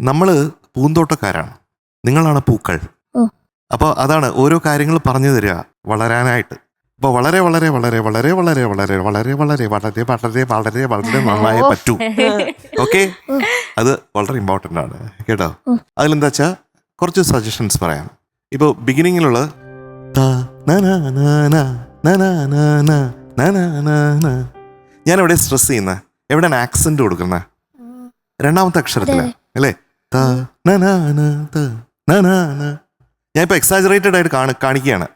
നമ്മൾ പൂന്തോട്ടക്കാരാണ് നിങ്ങളാണ് പൂക്കൾ. അപ്പോൾ അതാണ് ഓരോ കാര്യങ്ങൾ പറഞ്ഞു തരിക വളരാനായിട്ട് അപ്പോൾ വളരെ വളരെ വളരെ വളരെ വളരെ വളരെ വളരെ വളരെ വളരെ വളരെ വളരെ വളരെ നന്നായി പറ്റൂ ഓക്കെ അത് വളരെ ഇമ്പോർട്ടന്റ് ആണ് കേട്ടോ. അതിലെന്താ വെച്ചാൽ കുറച്ച് സജഷൻസ് പറയാം ഇപ്പോൾ ബിഗിനിങ്ങിലുള്ള ഞാൻ എവിടെ സ്ട്രെസ് ചെയ്യുന്ന എവിടെയാണ് ആക്സെന്റ് കൊടുക്കുന്ന രണ്ടാമത്തെ അക്ഷരത്തിൽ. അല്ലേ. ഞാൻ ഇപ്പൊ എക്സാജറേറ്റഡ് ആയിട്ട് കാണി കാണിക്കുകയാണ്.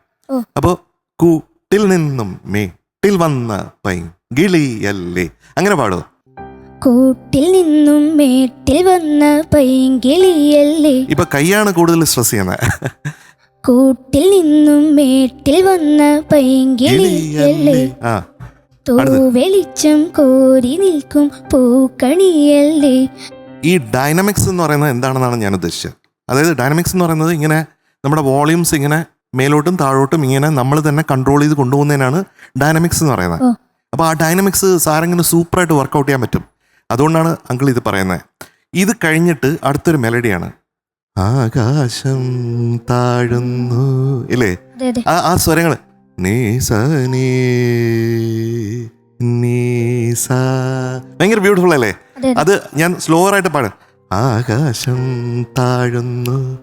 അപ്പോ കൂട്ടിൽ നിന്നും മേട്ടിൽ വന്ന പൈങ്കിളിയല്ലേ അങ്ങനെ പാടുമോ കൂട്ടിൽ നിന്നും മേട്ടിൽ വന്ന പൈങ്കിളിയല്ലേ ഇപ്പൊ കൈയാണ് കൂടുതൽ സ്ട്രെസ് ചെയ്യുന്നത് കൂട്ടിൽ നിന്നും മേട്ടിൽ വന്ന പൈങ്കിളിയല്ലേ ആ തൂവെളിച്ചം കോരി നിൽക്കും പൂക്കണിയല്ലേ. ഈ ഡൈനമിക്സ് എന്ന് പറയുന്നത് എന്താണെന്നാണ് ഞാൻ ഉദ്ദേശിച്ചത്? അതായത് ഡൈനമിക്സ് എന്ന് പറയുന്നത് ഇങ്ങനെ നമ്മുടെ വോളിയൂംസ് ഇങ്ങനെ മേലോട്ടും താഴോട്ടും ഇങ്ങനെ നമ്മൾ തന്നെ കൺട്രോൾ ചെയ്ത് കൊണ്ടുപോകുന്നതിനാണ് ഡൈനമിക്സ് എന്ന് പറയുന്നത്. അപ്പോൾ ആ ഡൈനമിക്സ് സാരങ്ങനെ സൂപ്പറായിട്ട് വർക്കൗട്ട് ചെയ്യാൻ പറ്റും. അതുകൊണ്ടാണ് അങ്കിൾ ഇത് പറയുന്നത്. ഇത് കഴിഞ്ഞിട്ട് അടുത്തൊരു മെലഡിയാണ് ആകാശം താഴുന്നു. ഇല്ലേ? ആ സ്വരങ്ങൾ നീ സ നീ നീ സ ഭയങ്കര ബ്യൂട്ടിഫുൾ അല്ലേ? അതെ ഞാൻ സ്ലോവർ ആയിട്ട് പാടും. ആകാശം താഴുന്നു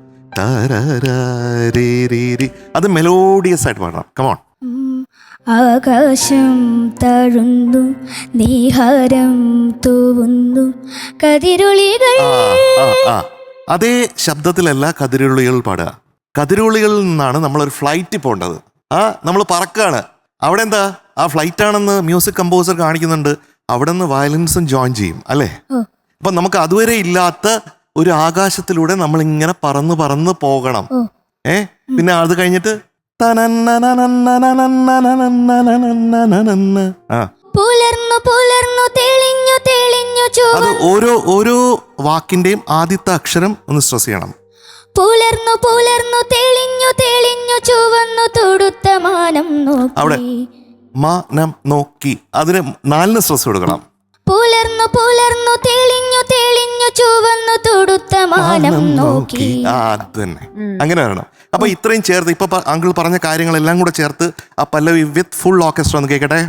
അത് മെലോഡിയസ് ആയിട്ട് പാടണം. കമോൺ. ആകാശം താഴുന്നു നീഹാരം തൂവുന്നു കതിരുളികൾ. അതേ ശബ്ദത്തിലല്ല കതിരുളികൾ പാടുക. കതിരുളികളിൽ നിന്നാണ് നമ്മളൊരു ഫ്ലൈറ്റിൽ പോകേണ്ടത്. ആ നമ്മൾ പറക്കുകയാണ് അവിടെ എന്താ ആ ഫ്ലൈറ്റ് ആണെന്ന് മ്യൂസിക് കമ്പോസർ കാണിക്കുന്നുണ്ട്. അവിടെ നിന്ന് വയലൻസും ജോയിൻ ചെയ്യും അല്ലേ? അപ്പൊ നമുക്ക് അതുവരെ ഇല്ലാത്ത ഒരു ആകാശത്തിലൂടെ നമ്മൾ ഇങ്ങനെ പറന്ന് പറന്ന് പോകണം. ഏ? പിന്നെ അത് കഴിഞ്ഞിട്ട് പുലർന്നു തെളിഞ്ഞു തെളിഞ്ഞു അത് ഓരോ ഓരോ വാക്കിന്റെയും ആദ്യത്തെ അക്ഷരം ഒന്ന് സ്ട്രെസ് ചെയ്യണം പുലർന്നു പുലർന്നു തെളിഞ്ഞു മാനം നോക്കി. അതിന് നാലിന് സ്ട്രെസ് കൊടുക്കണം. പുലർന്നു പുലർന്നു തെളിഞ്ഞു തെളിഞ്ഞു ചുവന്നു തൊടുത്ത മാനം നോക്കി. ആ അത് തന്നെ. അങ്ങനെ വരണം. അപ്പൊ ഇത്രയും ചേർത്ത് ഇപ്പൊ അങ്കിൾ പറഞ്ഞ കാര്യങ്ങളെല്ലാം കൂടെ ചേർത്ത് ആ പല്ലവി വിത്ത് ഫുൾ ഓർക്കസ്ട്ര ഒന്ന് കേൾക്കട്ടെ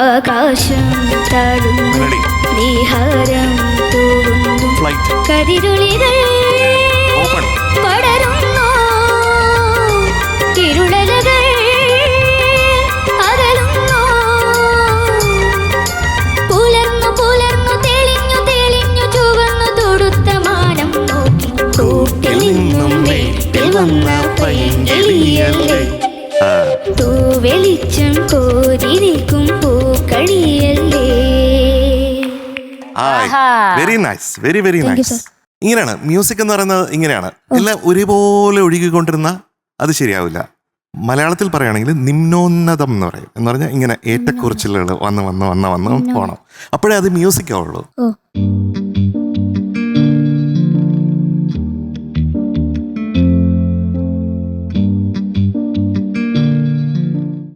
ആകാശം താഴുന്നു. നീഹാരം പടരുന്നു. ഇരുളലകൾ അകലുന്നു. പുലർന്നു പുലർന്നു തെളിഞ്ഞു തെളിഞ്ഞു ചുവന്നു തൊടുത്ത മാനം നോക്കി. കൂട്ടിൽ നിന്നും വീട്ടിൽ വന്ന പൈങ്കിളിയല്ലേ? തൂവെളിച്ചം കോരി very nice very very nice ഇങ്ങനെയാണ്. മ്യൂസിക് എന്ന് പറയുന്നത് ഇങ്ങനെയാണ്. എല്ലാം ഒരുപോലെ ഒഴുകിക്കൊണ്ടിരുന്ന അത് ശരിയാവില്ല. മലയാളത്തിൽ പറയുകയാണെങ്കിൽ നിമ്നോന്നതം എന്ന് പറയും. എന്ന് പറഞ്ഞാൽ ഇങ്ങനെ ഏറ്റക്കുറിച്ചിലുകൾ വന്ന് വന്ന് വന്ന് വന്ന് പോകണം അപ്പോഴേ അത് മ്യൂസിക് ആവുള്ളൂ. ഓ